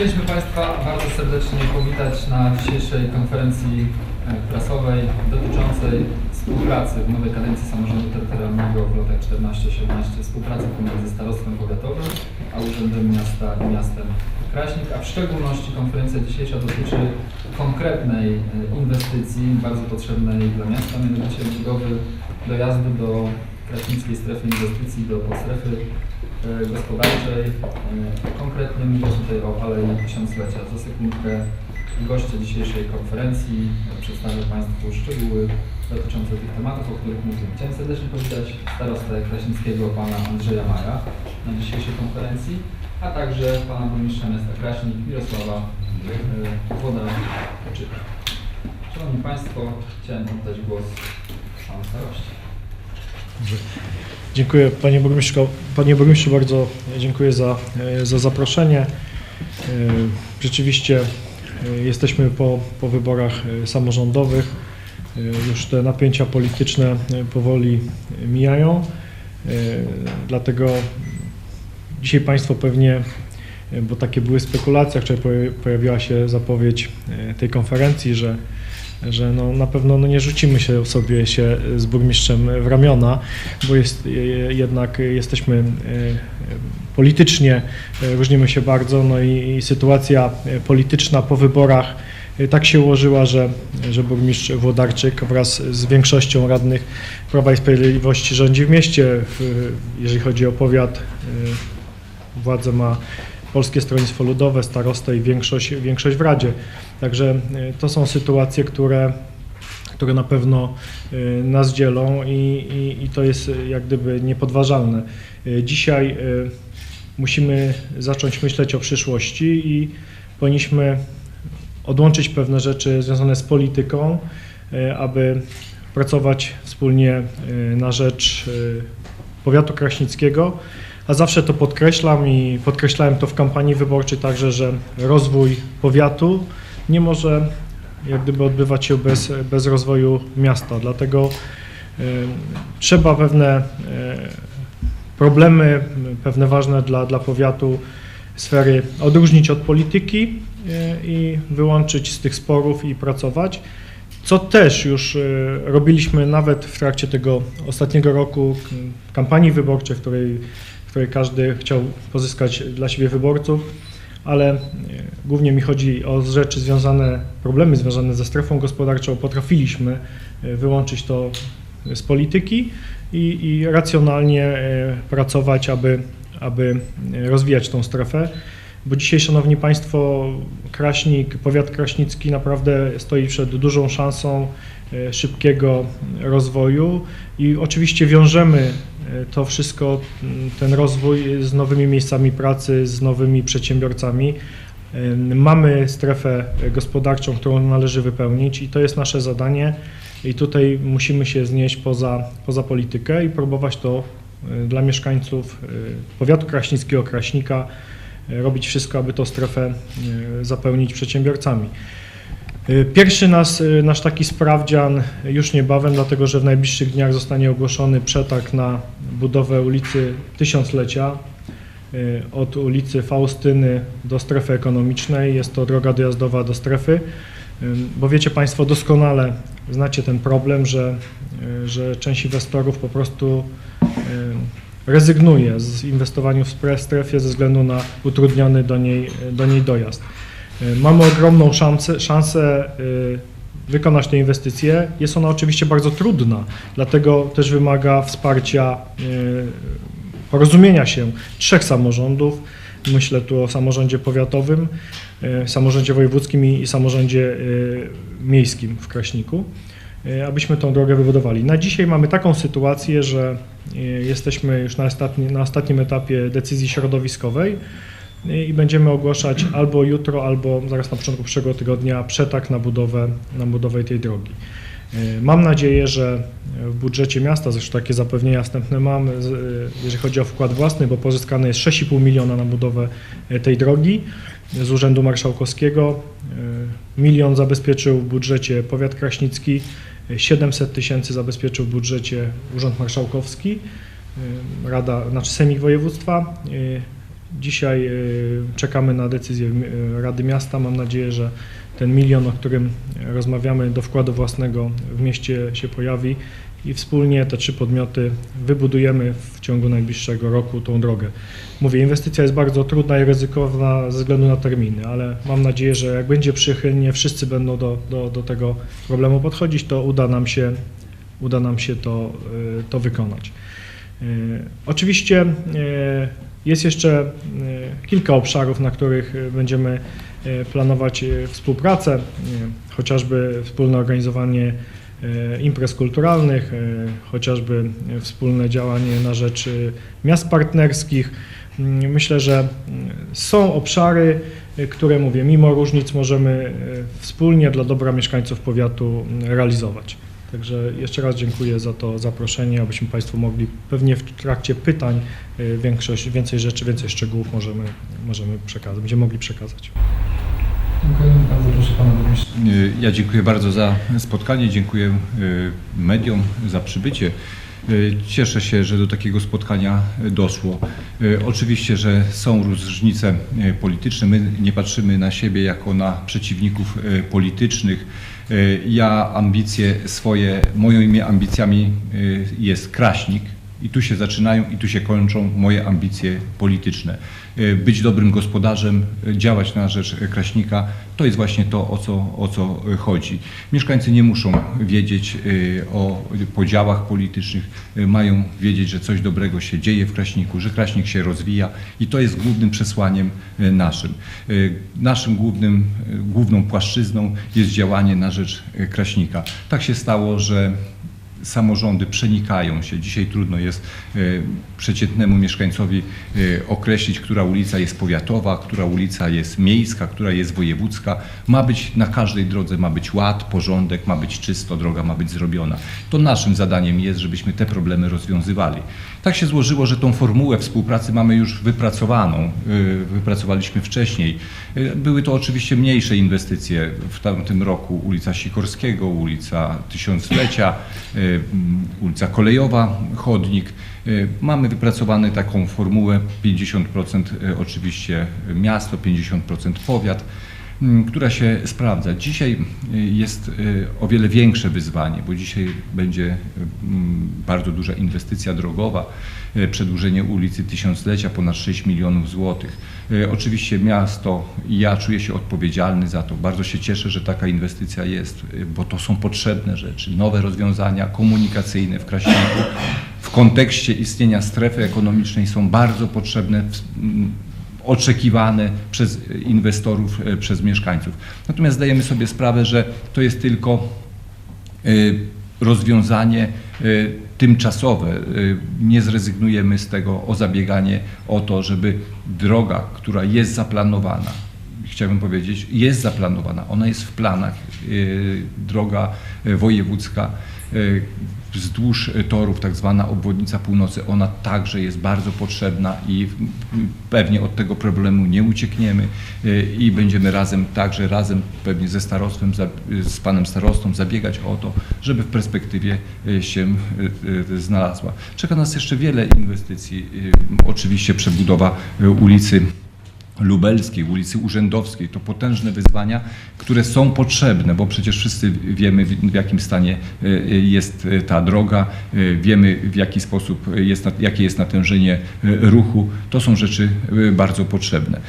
Chcieliśmy Państwa bardzo serdecznie powitać na dzisiejszej konferencji e, prasowej dotyczącej współpracy w nowej kadencji samorządu terytorialnego w latach 14-17, współpracy pomiędzy starostwem powiatowym a Urzędem Miasta i Miastem Kraśnik, a w szczególności konferencja dzisiejsza dotyczy konkretnej e, inwestycji bardzo potrzebnej dla miasta, mianowicie budowy dojazdu do Kraśnickiej Strefy Inwestycji, do podstrefy gospodarczej. E, Konkretnie mówię tutaj o Alei Tysiąclecia. Za sekundkę goście dzisiejszej konferencji e, przedstawię Państwu szczegóły dotyczące tych tematów, o których mówiłem. Chciałem serdecznie powitać starostę kraśnickiego pana Andrzeja Maja na dzisiejszej konferencji, a także pana burmistrza miasta Kraśnik Mirosława e, Włodarczyka. Szanowni Państwo, chciałem oddać głos panu staroście. Dziękuję Panie Burmistrzu. Panie Burmistrzu, bardzo dziękuję za, e, za zaproszenie. E, Rzeczywiście e, jesteśmy po, po wyborach samorządowych. Już te napięcia polityczne powoli mijają. Dlatego dzisiaj Państwo pewnie, bo takie były spekulacje, wczoraj poja- pojawiła się zapowiedź tej konferencji, że że no, na pewno no, nie rzucimy się sobie się z burmistrzem w ramiona, bo jest, jednak jesteśmy e, politycznie, e, różnimy się bardzo, no i, i sytuacja e, polityczna po wyborach tak się ułożyła, że, że burmistrz Włodarczyk wraz z większością radnych Prawa i Sprawiedliwości rządzi w mieście. W, jeżeli chodzi o powiat, władzę ma Polskie Stronnictwo Ludowe, starostę i większość, większość w Radzie. Także e, to są sytuacje, które, które na pewno e, nas dzielą i, i, i to jest e, jak gdyby niepodważalne. Dzisiaj musimy zacząć myśleć o przyszłości i powinniśmy odłączyć pewne rzeczy związane z polityką, aby pracować wspólnie na rzecz powiatu kraśnickiego. A zawsze to podkreślam i podkreślałem to w kampanii wyborczej także, że rozwój powiatu nie może jak gdyby odbywać się bez, bez rozwoju miasta. Dlatego e, trzeba pewne e, problemy, pewne ważne dla, dla powiatu sfery odróżnić od polityki e, i wyłączyć z tych sporów i pracować. Co też już robiliśmy nawet w trakcie tego ostatniego roku kampanii wyborczej, w której, w której każdy chciał pozyskać dla siebie wyborców, ale e, głównie mi chodzi o rzeczy związane, problemy związane ze strefą gospodarczą. Potrafiliśmy e, wyłączyć to z polityki i, i racjonalnie e, pracować, aby, aby rozwijać tą strefę. Bo dzisiaj, Szanowni Państwo, Kraśnik, powiat kraśnicki naprawdę stoi przed dużą szansą szybkiego rozwoju i oczywiście wiążemy to wszystko, m, ten rozwój z nowymi miejscami pracy, z nowymi przedsiębiorcami. Mamy strefę gospodarczą, którą należy wypełnić i to jest nasze zadanie i tutaj musimy się znieść poza, poza politykę i próbować to e, dla mieszkańców e, powiatu kraśnickiego, Kraśnika, e, robić wszystko, aby tą strefę zapełnić przedsiębiorcami. E, Pierwszy nas, e, nasz taki sprawdzian już niebawem, dlatego że w najbliższych dniach zostanie ogłoszony przetarg na budowę ulicy Tysiąclecia e, od ulicy Faustyny do strefy ekonomicznej. Jest to droga dojazdowa do strefy, bo wiecie Państwo doskonale, znacie ten problem, że, że część inwestorów po prostu rezygnuje z inwestowania w strefie ze względu na utrudniony do niej, do niej dojazd. Y, Mamy ogromną szansę, szansę y, wykonać tę inwestycję. Jest ona oczywiście bardzo trudna, dlatego też wymaga wsparcia, y, porozumienia się trzech samorządów. Myślę tu o samorządzie powiatowym, samorządzie wojewódzkim i samorządzie miejskim w Kraśniku, abyśmy tą drogę wybudowali. Na dzisiaj mamy taką sytuację, że jesteśmy już na, ostatni, na ostatnim etapie decyzji środowiskowej i będziemy ogłaszać albo jutro, albo zaraz na początku przyszłego tygodnia przetarg na budowę, na budowę tej drogi. E, Mam nadzieję, że w budżecie miasta, zresztą takie zapewnienia wstępne mam, e, jeżeli chodzi o wkład własny, bo pozyskane jest 6,5 miliona na budowę e, tej drogi z Urzędu Marszałkowskiego. Milion zabezpieczył w budżecie powiat kraśnicki, e, 700 tysięcy zabezpieczył w budżecie Urząd Marszałkowski, Rada, znaczy Semik Województwa. E, Dzisiaj y, czekamy na decyzję y, Rady Miasta. Mam nadzieję, że ten milion, o którym rozmawiamy, do wkładu własnego w mieście się pojawi i wspólnie te trzy podmioty wybudujemy w ciągu najbliższego roku tą drogę. Mówię, inwestycja jest bardzo trudna i ryzykowna ze względu na terminy, ale mam nadzieję, że jak będzie przychylnie, wszyscy będą do, do, do tego problemu podchodzić, to uda nam się, uda nam się to, y, to wykonać. Oczywiście jest jeszcze y, kilka obszarów, na których y, będziemy y, planować współpracę, chociażby wspólne organizowanie imprez kulturalnych, chociażby wspólne działanie na rzecz miast partnerskich. Mm, Myślę, że są obszary, które mówię, mimo różnic możemy wspólnie dla dobra mieszkańców powiatu mm, realizować. Także jeszcze raz dziękuję za to zaproszenie, abyśmy Państwu mogli pewnie w trakcie pytań y, większość, więcej rzeczy, więcej szczegółów możemy, możemy przekazać, będziemy mogli przekazać. Dziękuję bardzo, proszę pana burmistrza. Y, Ja dziękuję bardzo za spotkanie, dziękuję y, mediom za przybycie. Cieszę się, że do takiego spotkania doszło. Oczywiście, że są różnice polityczne. My nie patrzymy na siebie jako na przeciwników politycznych. Y, Ja ambicje swoje, moimi ambicjami y, jest Kraśnik, i tu się zaczynają i tu się kończą moje ambicje polityczne. Y, Być dobrym gospodarzem, y, działać na rzecz Kraśnika, to jest właśnie to, o co, o co y, chodzi. Mieszkańcy nie muszą wiedzieć o podziałach politycznych, mają wiedzieć, że coś dobrego się dzieje w Kraśniku, że Kraśnik się rozwija i to jest głównym przesłaniem naszym. Naszym głównym, główną płaszczyzną jest działanie na rzecz Kraśnika. Tak się stało, że samorządy przenikają się. Dzisiaj trudno jest e, przeciętnemu mieszkańcowi e, określić, która ulica jest powiatowa, która ulica jest miejska, która jest wojewódzka. Ma być na każdej drodze ma być ład, porządek, ma być czysto, droga ma być zrobiona. To naszym zadaniem jest, żebyśmy te problemy rozwiązywali. Tak się złożyło, że tą formułę współpracy mamy już wypracowaną. e, Wypracowaliśmy wcześniej. E, Były to oczywiście mniejsze inwestycje. W tamtym roku ulica Sikorskiego, ulica Tysiąclecia, e, m, ulica Kolejowa, chodnik. Mamy wypracowane taką formułę 50% e, oczywiście miasto, 50% powiat która się sprawdza. Dzisiaj jest y, o wiele większe wyzwanie, bo dzisiaj będzie bardzo duża inwestycja drogowa, y, przedłużenie ulicy Tysiąclecia ponad 6 milionów złotych. Y, Oczywiście miasto i ja czuję się odpowiedzialny za to. Bardzo się cieszę, że taka inwestycja jest, bo to są potrzebne rzeczy, nowe rozwiązania komunikacyjne w Kraśniku. W kontekście istnienia strefy ekonomicznej są bardzo potrzebne oczekiwane przez inwestorów, e, przez mieszkańców. Natomiast zdajemy sobie sprawę, że to jest tylko e, rozwiązanie e, tymczasowe. Nie zrezygnujemy z tego o zabieganie o to, żeby droga, która jest zaplanowana, chciałbym powiedzieć, jest zaplanowana, ona jest w planach, droga e, wojewódzka e, wzdłuż e, torów, tak zwana obwodnica północy, ona także jest bardzo potrzebna i pewnie od tego problemu nie uciekniemy e, i będziemy razem, także razem pewnie ze starostwem, z panem starostą zabiegać o to, żeby w perspektywie e, się e, e, znalazła. Czeka nas jeszcze wiele inwestycji, e, oczywiście przebudowa e, ulicy Lubelskiej, ulicy Urzędowskiej. To potężne wyzwania, które są potrzebne, bo przecież wszyscy wiemy, w jakim stanie e, e, jest e, ta droga, wiemy w jaki sposób jest, jakie jest natężenie ruchu. To są rzeczy bardzo potrzebne.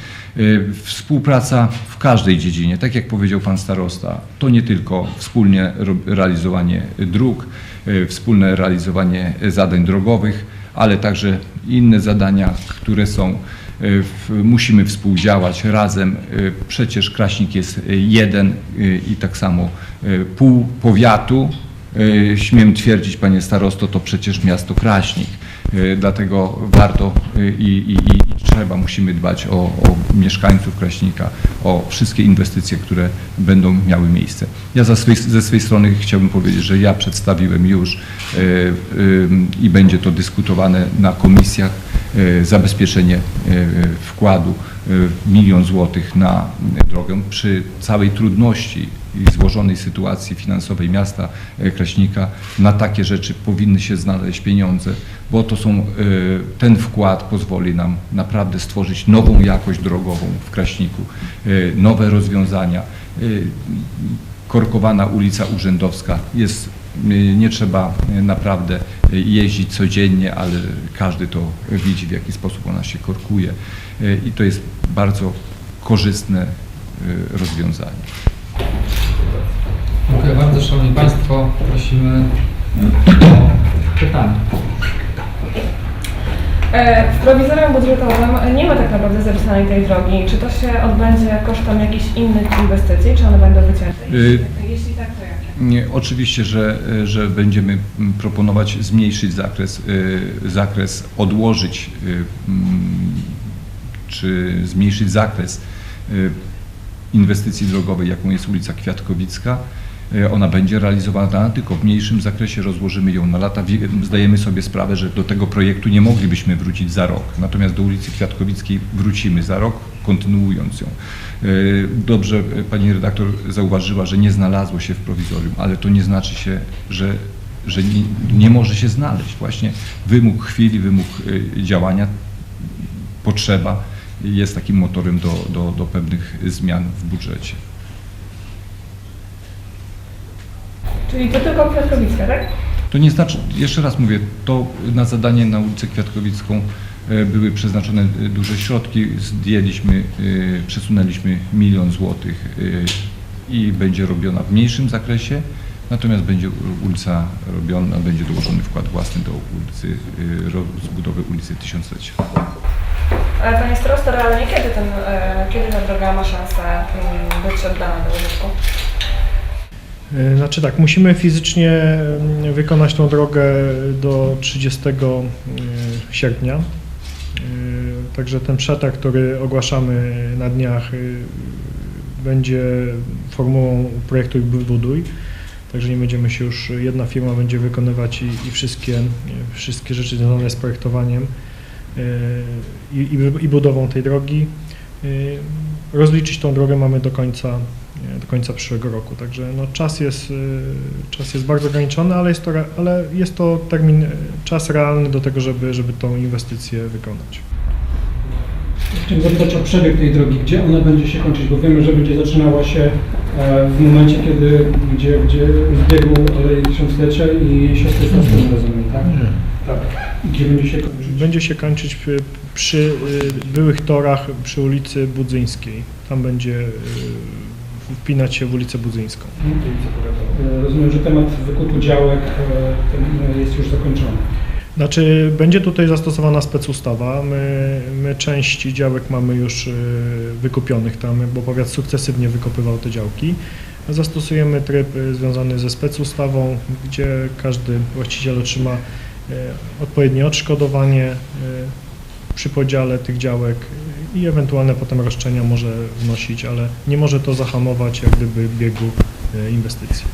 Współpraca w każdej dziedzinie, tak jak powiedział pan starosta, to nie tylko wspólnie ro- realizowanie dróg, wspólne realizowanie zadań drogowych, ale także inne zadania, które są musimy współdziałać razem. E, Przecież Kraśnik jest e, jeden e, i tak samo pół powiatu. Śmiem twierdzić, panie starosto, to przecież miasto Kraśnik. Dlatego warto i, i, i trzeba, musimy dbać o, o mieszkańców Kraśnika, o wszystkie inwestycje, które będą miały miejsce. Ja za swej, ze swojej strony chciałbym powiedzieć, że ja przedstawiłem już e, e, i będzie to dyskutowane na komisjach e, zabezpieczenie wkładu milion złotych na drogę przy całej trudności i złożonej sytuacji finansowej miasta e, Kraśnika na takie rzeczy powinny się znaleźć pieniądze, bo to są, ten wkład pozwoli nam naprawdę stworzyć nową jakość drogową w Kraśniku, nowe rozwiązania. Korkowana ulica Urzędowska jest, e, nie trzeba e, naprawdę jeździć codziennie, ale każdy to widzi, w jaki sposób ona się korkuje E, i to jest bardzo korzystne rozwiązanie. Dziękuję bardzo, Szanowni Państwo. Prosimy o pytania. E, W prowizorium budżetowym nie ma tak naprawdę zapisanej tej drogi. Czy to się odbędzie kosztem jakichś innych inwestycji, czy one będą wycięte? Y- Jeśli tak, to jakie? Nie, oczywiście, że, że będziemy mm, proponować zmniejszyć zakres, y, zakres odłożyć y, mm, czy zmniejszyć zakres inwestycji drogowej, jaką jest ulica Kwiatkowicka. Y, Ona będzie realizowana tylko w mniejszym zakresie, rozłożymy ją na lata. Zdajemy sobie sprawę, że do tego projektu nie moglibyśmy wrócić za rok, natomiast do ulicy Kwiatkowickiej wrócimy za rok, kontynuując ją. Y, Dobrze y, pani redaktor zauważyła, że nie znalazło się w prowizorium, ale to nie znaczy się, że, że nie, nie może się znaleźć. Właśnie wymóg chwili, wymóg działania, potrzeba jest takim motorem do, do, do pewnych zmian w budżecie. Czyli to tylko Kwiatkowicka, tak? To nie znaczy, jeszcze raz mówię, to na zadanie na ulicę Kwiatkowicką e, były przeznaczone e, duże środki, zdjęliśmy, e, przesunęliśmy milion złotych i będzie robiona w mniejszym zakresie, natomiast będzie ulica robiona, będzie dołożony wkład własny do ulicy, rozbudowy ulicy Tysiąclecia. Ale Panie starosto, realnie kiedy, ten, kiedy ta droga ma szansę mm, być oddana do użytku? E, Znaczy tak, musimy fizycznie mm, wykonać tą drogę do 30 e, sierpnia. E, Także ten przetarg, który ogłaszamy na dniach, będzie formułą projektu buduj. Także nie będziemy się już, jedna firma będzie wykonywać i, i wszystkie, wszystkie rzeczy związane z projektowaniem i, i, budową tej drogi. Rozliczyć tą drogę mamy do końca, do końca przyszłego roku, także no czas, jest, e, czas jest bardzo ograniczony, ale jest to, ale jest to termin, e, czas realny do tego, żeby, żeby tą inwestycję wykonać. Chciałem zapytać o przebieg tej drogi, gdzie ona będzie się kończyć, bo wiemy, że będzie zaczynała się e, w momencie, kiedy, gdzie, gdzie w biegu Alei Tysiąclecia i siostry Staszczyny, rozumiem, tak? Tak. I Gdzie będzie się kończyć? Będzie się kończyć przy, przy y, byłych torach przy ulicy Budzyńskiej. Tam będzie y, wpinać się w ulicę Budzyńską. E, Rozumiem, że temat wykupu działek e, e, jest już zakończony. Znaczy, będzie tutaj zastosowana specustawa. My, my część działek mamy już y, wykupionych tam, bo powiat sukcesywnie wykopywał te działki. Zastosujemy tryb związany ze specustawą, gdzie każdy właściciel otrzyma odpowiednie odszkodowanie przy podziale tych działek i ewentualne potem roszczenia może wnosić, ale nie może to zahamować jak gdyby biegu y, inwestycji.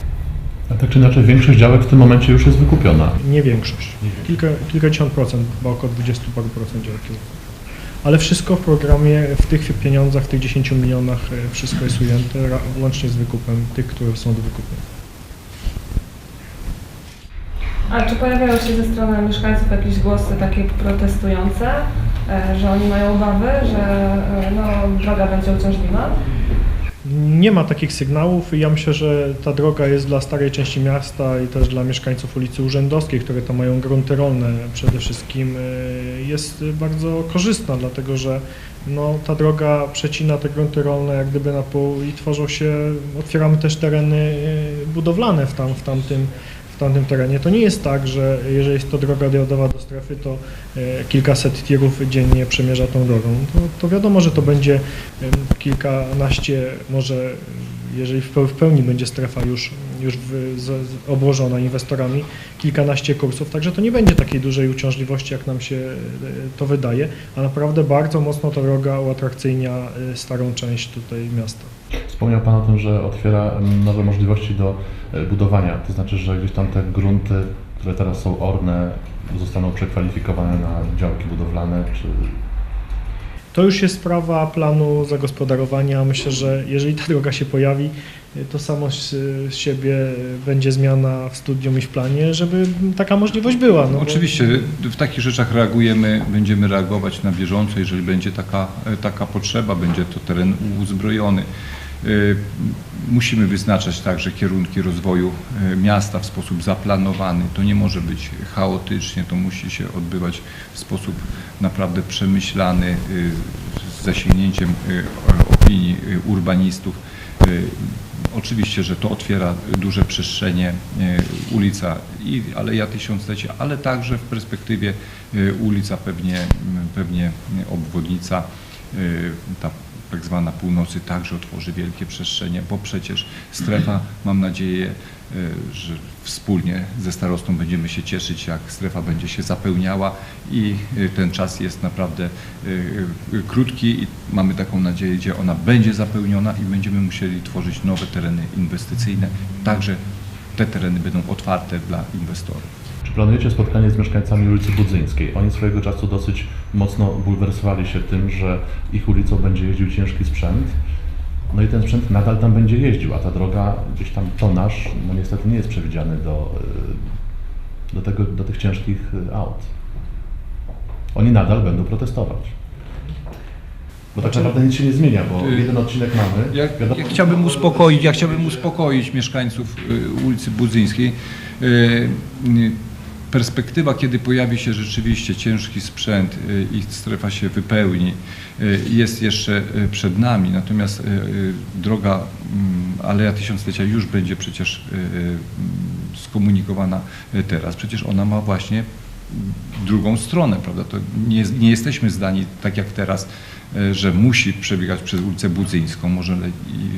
A tak czy inaczej większość działek w tym momencie już jest wykupiona. Nie większość. Kilka, kilkadziesiąt procent, chyba około 20 paru procent działki. Ale wszystko w programie, w tych pieniądzach, w tych 10 milionach, e, wszystko jest ujęte, łącznie z wykupem tych, które są do wykupienia. A czy pojawiają się ze strony mieszkańców jakieś głosy takie protestujące, e, że oni mają obawy, że e, no, droga będzie uciążliwa? Nie ma takich sygnałów ja myślę, że ta droga jest dla starej części miasta i też dla mieszkańców ulicy Urzędowskiej, które tam mają grunty rolne przede wszystkim, e, jest bardzo korzystna, dlatego że no, ta droga przecina te grunty rolne jak gdyby na pół i tworzą się, otwieramy też tereny e, budowlane w, tam, w, tamtym, tamtym terenie. To nie jest tak, że jeżeli jest to droga dojazdowa do strefy, to e, kilkaset tirów dziennie przemierza tą drogą. To, to wiadomo, że to będzie kilkanaście, może jeżeli w pe- w pełni będzie strefa już, już w, z obłożona inwestorami, kilkanaście kursów, także to nie będzie takiej dużej uciążliwości, jak nam się e, to wydaje, a naprawdę bardzo mocno ta droga uatrakcyjnia e, starą część tutaj miasta. Wspomniał Pan o tym, że otwiera nowe możliwości do e, budowania. To znaczy, że gdzieś tam te grunty, które teraz są orne, zostaną przekwalifikowane na działki budowlane, czy To już jest sprawa planu zagospodarowania. Myślę, że jeżeli ta droga się pojawi, to samo z, z siebie będzie zmiana w studium i w planie, żeby taka możliwość była. No bo- Oczywiście w takich rzeczach reagujemy, będziemy reagować na bieżąco, jeżeli będzie taka, taka potrzeba, będzie to teren uzbrojony. Y, Musimy wyznaczać także kierunki rozwoju y, miasta w sposób zaplanowany. To nie może być chaotycznie, to musi się odbywać w sposób naprawdę przemyślany, y, z zasięgnięciem opinii urbanistów. Oczywiście, że to otwiera duże przestrzenie, ulica i Aleja Tysiąclecia, ale także w perspektywie ulica pewnie, pewnie obwodnica, ta tak zwana północy także otworzy wielkie przestrzenie, bo przecież strefa, mam nadzieję, y, że wspólnie ze starostą będziemy się cieszyć, jak strefa będzie się zapełniała i y, ten czas jest naprawdę y, krótki i mamy taką nadzieję, gdzie ona będzie zapełniona i będziemy musieli tworzyć nowe tereny inwestycyjne. Także te tereny będą otwarte dla inwestorów. Planujecie spotkanie z mieszkańcami ulicy Budzyńskiej? Oni swojego czasu dosyć mocno bulwersowali się tym, że ich ulicą będzie jeździł ciężki sprzęt. No i ten sprzęt nadal tam będzie jeździł, a ta droga, gdzieś tam tonaż, no niestety nie jest przewidziany do, y, do, tego, do tych ciężkich y, aut. Oni nadal będą protestować. Bo tak naprawdę nic się nie zmienia, bo Y, jeden odcinek mamy. Ja, ja chciałbym uspokoić, ja chciałbym uspokoić mieszkańców y, ulicy Budzyńskiej. Perspektywa, kiedy pojawi się rzeczywiście ciężki sprzęt y, i strefa się wypełni, y, jest jeszcze y, przed nami. Natomiast droga mm, Aleja Tysiąclecia już będzie przecież mm, skomunikowana teraz. Przecież ona ma właśnie drugą stronę, prawda? To nie, nie jesteśmy zdani tak jak teraz, że musi przebiegać przez ulicę Budzyńską, może,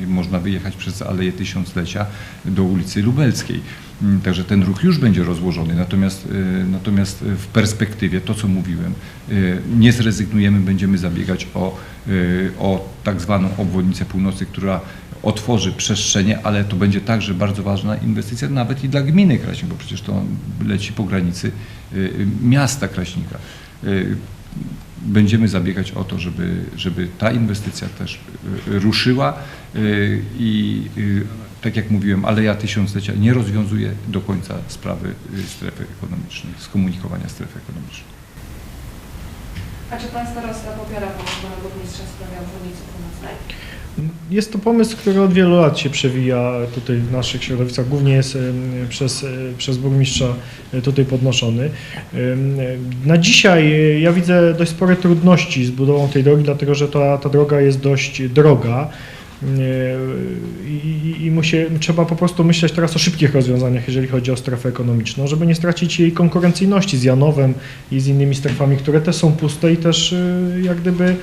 można wyjechać przez Aleję Tysiąclecia do ulicy Lubelskiej. Mm, Także ten ruch już będzie rozłożony, natomiast, e, natomiast w perspektywie, to co mówiłem, e, nie zrezygnujemy, będziemy zabiegać o, e, o tak zwaną obwodnicę północy, która otworzy przestrzenie, ale to będzie także bardzo ważna inwestycja nawet i dla gminy Kraśnik, bo przecież to leci po granicy y, miasta Kraśnika. Będziemy zabiegać o to, żeby, żeby ta inwestycja też y, ruszyła y, i y, tak jak mówiłem, Aleja Tysiąclecia nie rozwiązuje do końca sprawy strefy ekonomicznej, skomunikowania strefy ekonomicznej. A czy pan starosta popiera pana burmistrza w sprawie obwodnicy północnej? Jest to pomysł, który od wielu lat się przewija tutaj w naszych środowiskach, głównie jest przez, e, przez burmistrza e, tutaj podnoszony. E, Na dzisiaj ja widzę dość spore trudności z budową tej drogi, dlatego że ta, ta droga jest dość droga. I, i, musi, trzeba po prostu myśleć teraz o szybkich rozwiązaniach, jeżeli chodzi o strefę ekonomiczną, żeby nie stracić jej konkurencyjności z Janowem i z innymi strefami, które też są puste i też e, jak gdyby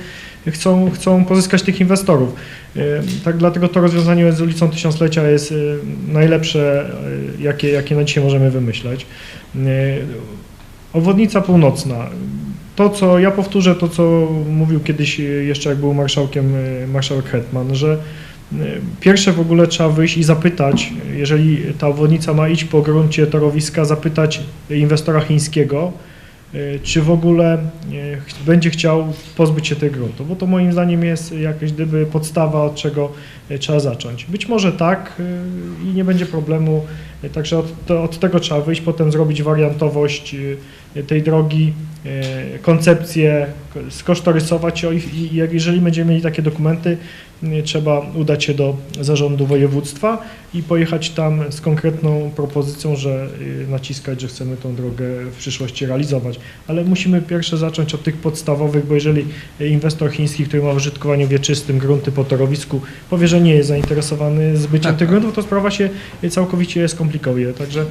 chcą, chcą pozyskać tych inwestorów. E, Tak dlatego to rozwiązanie z ulicą Tysiąclecia jest e, najlepsze, jakie, jakie na dzisiaj możemy wymyśleć. Obwodnica północna. To, co ja powtórzę, to co mówił kiedyś e, jeszcze jak był marszałkiem e, marszałek Hetman, że e, pierwsze w ogóle trzeba wyjść i zapytać, jeżeli ta obwodnica ma iść po gruncie torowiska, zapytać inwestora chińskiego, czy w ogóle będzie chciał pozbyć się tych gruntów, bo to moim zdaniem jest jakaś gdyby podstawa, od czego trzeba zacząć. Być może tak i nie będzie problemu, także od, od tego trzeba wyjść, potem zrobić wariantowość tej drogi, koncepcję, ko- skosztorysować ją i, i jeżeli będziemy mieli takie dokumenty, e, trzeba udać się do zarządu województwa i pojechać tam z konkretną propozycją, że y, naciskać, że chcemy tą drogę w przyszłości realizować. Ale musimy pierwsze zacząć od tych podstawowych, bo jeżeli inwestor chiński, który ma w użytkowaniu wieczystym grunty po torowisku, powie, że nie jest zainteresowany zbyciem Tak, tych tak. gruntów, to sprawa się całkowicie skomplikuje. Także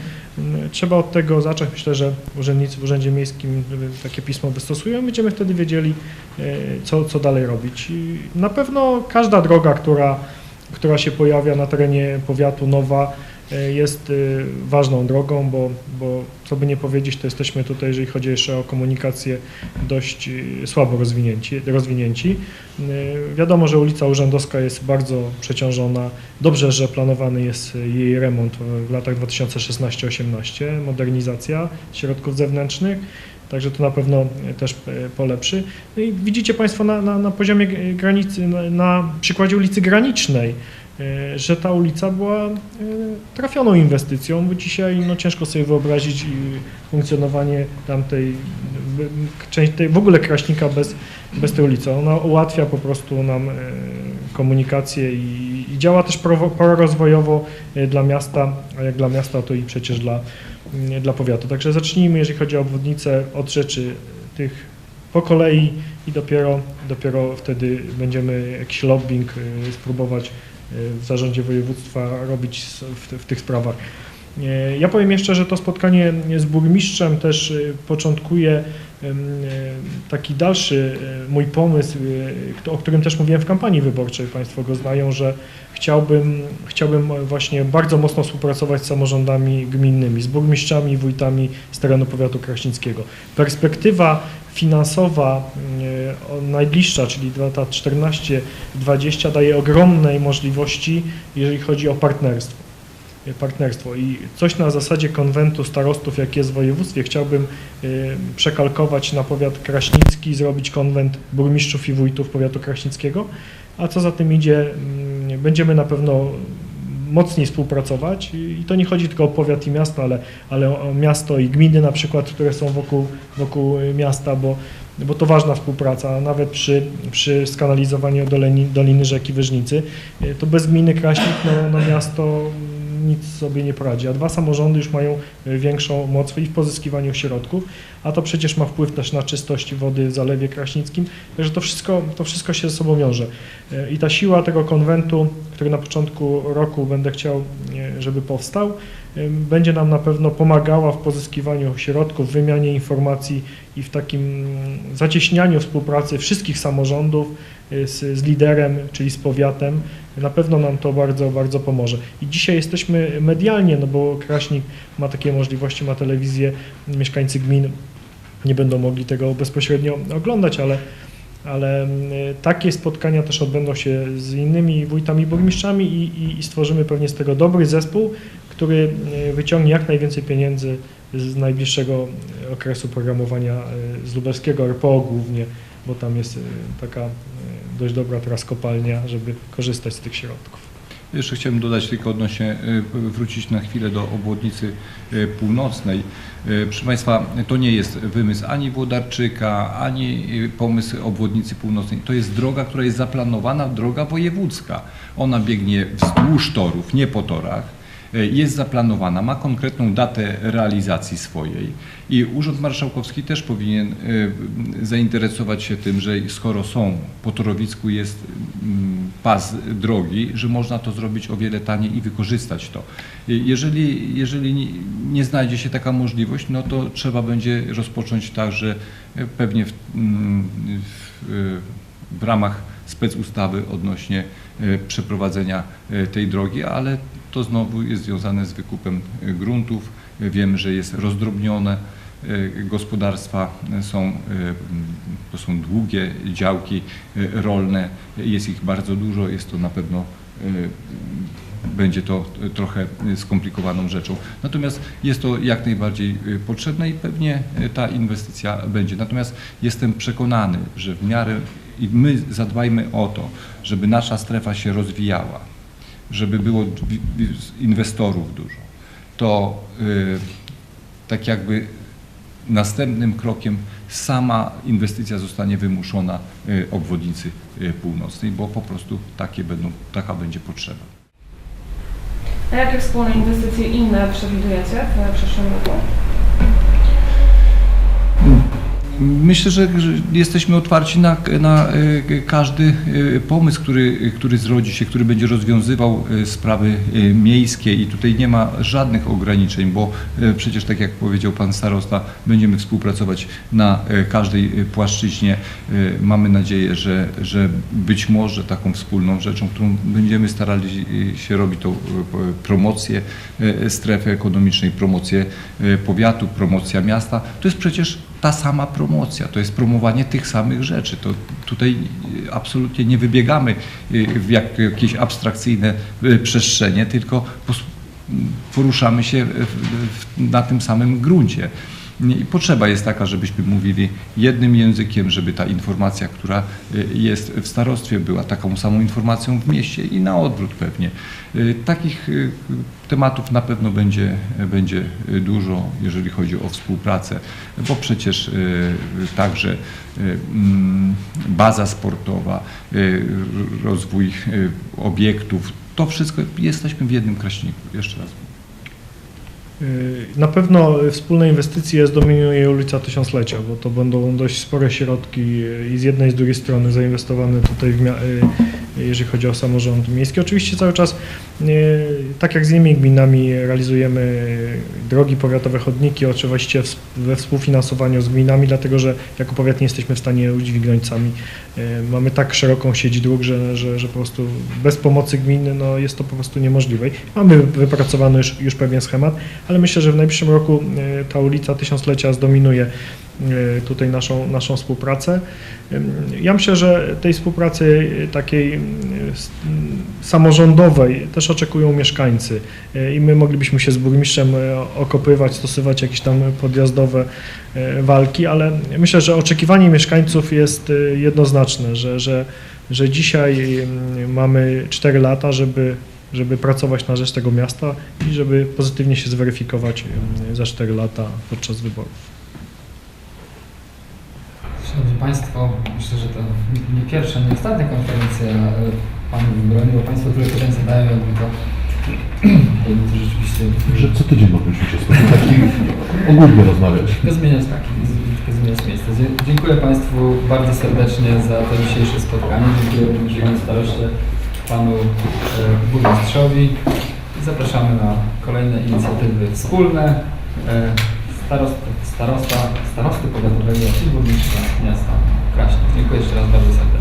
trzeba od tego zacząć. Myślę, że urzędnicy w Urzędzie Miejskim takie pismo wystosują. Będziemy wtedy wiedzieli, y, co, co dalej robić. I na pewno każda droga, która która się pojawia na terenie powiatu Nowa, e, jest e, ważną drogą, bo, bo co by nie powiedzieć, to jesteśmy tutaj, jeżeli chodzi jeszcze o komunikację, dość e, słabo rozwinięci. rozwinięci. E, Wiadomo, że ulica Urzędowska jest bardzo przeciążona. Dobrze, że planowany jest jej remont w latach 2016-18, modernizacja środków zewnętrznych. Także to na pewno też e, polepszy. No i widzicie Państwo na, na, na poziomie g- granicy, na, na przykładzie ulicy Granicznej, e, że ta ulica była e, trafioną inwestycją, bo dzisiaj no, ciężko sobie wyobrazić funkcjonowanie tamtej, część tej, w ogóle Kraśnika bez, bez tej ulicy. Ona ułatwia po prostu nam e, komunikację i, i działa też prorozwojowo e, dla miasta, a jak dla miasta to i przecież dla, dla powiatu. Także zacznijmy, jeżeli chodzi o obwodnicę, od rzeczy tych po kolei i dopiero, dopiero wtedy będziemy jakiś lobbying y, spróbować y, w zarządzie województwa robić w, w tych sprawach. E, Ja powiem jeszcze, że to spotkanie z burmistrzem też y, początkuje taki dalszy e, mój pomysł, e, o którym też mówiłem w kampanii wyborczej, Państwo go znają, że chciałbym, chciałbym właśnie bardzo mocno współpracować z samorządami gminnymi, z burmistrzami wójtami z terenu powiatu kraśnickiego. Perspektywa finansowa e, najbliższa, czyli lata 14-20 daje ogromnej możliwości, jeżeli chodzi o partnerstwo partnerstwo. I coś na zasadzie konwentu starostów, jak jest w województwie, chciałbym y, przekalkować na powiat kraśnicki, zrobić konwent burmistrzów i wójtów powiatu kraśnickiego, a co za tym idzie, mm, będziemy na pewno mocniej współpracować. I to nie chodzi tylko o powiat i miasto, ale, ale o miasto i gminy na przykład, które są wokół, wokół y, miasta, bo, bo to ważna współpraca, nawet przy, przy skanalizowaniu Doliny Rzeki Wyżnicy, to bez gminy Kraśnik no, no miasto nic sobie nie poradzi, a dwa samorządy już mają y, większą moc i w pozyskiwaniu środków, a to przecież ma wpływ też na czystość wody w Zalewie Kraśnickim, także to wszystko, to wszystko się ze sobą wiąże. Y, I ta siła tego konwentu, który na początku roku będę chciał, y, żeby powstał, będzie nam na pewno pomagała w pozyskiwaniu środków, wymianie informacji i w takim mm, zacieśnianiu współpracy wszystkich samorządów z, z liderem, czyli z powiatem. Na pewno nam to bardzo, bardzo pomoże. I dzisiaj jesteśmy medialnie, no bo Kraśnik ma takie możliwości, ma telewizję, mieszkańcy gmin nie będą mogli tego bezpośrednio oglądać, ale, ale mm, takie spotkania też odbędą się z innymi wójtami, burmistrzami i, i, i stworzymy pewnie z tego dobry zespół, który e, wyciągnie jak najwięcej pieniędzy z najbliższego okresu programowania e, z lubelskiego RPO głównie, bo tam jest e, taka dość dobra teraz kopalnia, żeby korzystać z tych środków. Jeszcze chciałem dodać tylko odnośnie, y, wrócić na chwilę do obwodnicy y, północnej. Y, Proszę Państwa, to nie jest wymysł ani Włodarczyka, ani pomysł obwodnicy północnej. To jest droga, która jest zaplanowana, droga wojewódzka. Ona biegnie wzdłuż torów, nie po torach. Y, Jest zaplanowana, ma konkretną datę realizacji swojej i Urząd Marszałkowski też powinien y, zainteresować się tym, że skoro są po Torowicku jest mm, pas drogi, że można to zrobić o wiele taniej i wykorzystać to. Y, Jeżeli, jeżeli nie- znajdzie się taka możliwość, no to trzeba będzie rozpocząć także pewnie w, mm, w, w ramach specustawy odnośnie przeprowadzenia tej drogi, ale to znowu jest związane z wykupem y, gruntów. Y, Wiemy, że jest rozdrobnione y, gospodarstwa są, to są długie działki rolne, jest ich bardzo dużo, jest to na pewno będzie to trochę skomplikowaną rzeczą. Natomiast jest to jak najbardziej potrzebne i pewnie ta inwestycja będzie. Natomiast jestem przekonany, że w miarę i my zadbajmy o to, żeby nasza strefa się rozwijała, żeby było inwestorów dużo, to y, tak jakby następnym krokiem sama inwestycja zostanie wymuszona y, obwodnicy y, północnej, bo po prostu takie będą, taka będzie potrzeba. A jakie wspólne inwestycje inne przewidujecie w przyszłym roku? Myślę, że, jesteśmy otwarci na, na e, każdy e, pomysł, który, który zrodzi się, który będzie rozwiązywał e, sprawy miejskie i tutaj nie ma żadnych ograniczeń, bo przecież tak jak powiedział pan starosta, będziemy współpracować na każdej płaszczyźnie. Mamy nadzieję, że, że być może taką wspólną rzeczą, którą będziemy starali się robić, to promocję strefy ekonomicznej, promocję powiatu, promocja miasta. To jest przecież ta sama promocja, to jest promowanie tych samych rzeczy. To tutaj e, absolutnie nie wybiegamy e, w jak, jakieś abstrakcyjne e, przestrzenie, tylko poruszamy się na tym samym gruncie. I potrzeba jest taka, żebyśmy mówili jednym językiem, żeby ta informacja, która y, jest w starostwie, była taką samą informacją w mieście i na odwrót pewnie. Y, Takich y, tematów na pewno będzie, będzie dużo, jeżeli chodzi o współpracę, bo przecież także mm, baza sportowa, rozwój obiektów, to wszystko jesteśmy w jednym kraśniku. Jeszcze raz. Na pewno wspólne inwestycje zdominuje ulica Tysiąclecia, bo to będą dość spore środki i z jednej i z drugiej strony zainwestowane tutaj, w jeżeli chodzi o samorząd miejski. Oczywiście cały czas, y, tak jak z innymi gminami, realizujemy drogi powiatowe, chodniki, oczywiście we współfinansowaniu z gminami, dlatego że jako powiat nie jesteśmy w stanie udźwignąć sami. Y, Mamy tak szeroką sieć dróg, że, że, że po prostu bez pomocy gminy no, jest to po prostu niemożliwe. Mamy wypracowany już, już pewien schemat, ale myślę, że w najbliższym roku e, ta ulica Tysiąclecia zdominuje e, tutaj naszą, naszą współpracę. Ja myślę, że tej współpracy e, takiej samorządowej też oczekują mieszkańcy E, i my moglibyśmy się z burmistrzem e, okopywać, stosować jakieś tam podjazdowe e, walki, ale myślę, że oczekiwanie mieszkańców jest e, jednoznaczne, że, że, że dzisiaj mamy 4 lata, żeby żeby pracować na rzecz tego miasta i żeby pozytywnie się zweryfikować za 4 lata podczas wyborów. Państwo, myślę, że to nie pierwsza, nie ostatnia konferencja e, Panów wybroni, bo Państwo tyle pytań zadają, jakby to to rzeczywiście Że co tydzień powinniśmy się spotykać i ogólnie rozmawiać. tylko zmieniać tak, tylko zmieniać miejsce. Dziękuję Państwu bardzo serdecznie za to dzisiejsze spotkanie. Dziękuję również Panu Staroście, Panu e, Burmistrzowi i zapraszamy na kolejne inicjatywy wspólne. E, Starost, starosta, starosty powiatowego i burmistrza miasta Kraśnik. Dziękuję jeszcze raz bardzo serdecznie.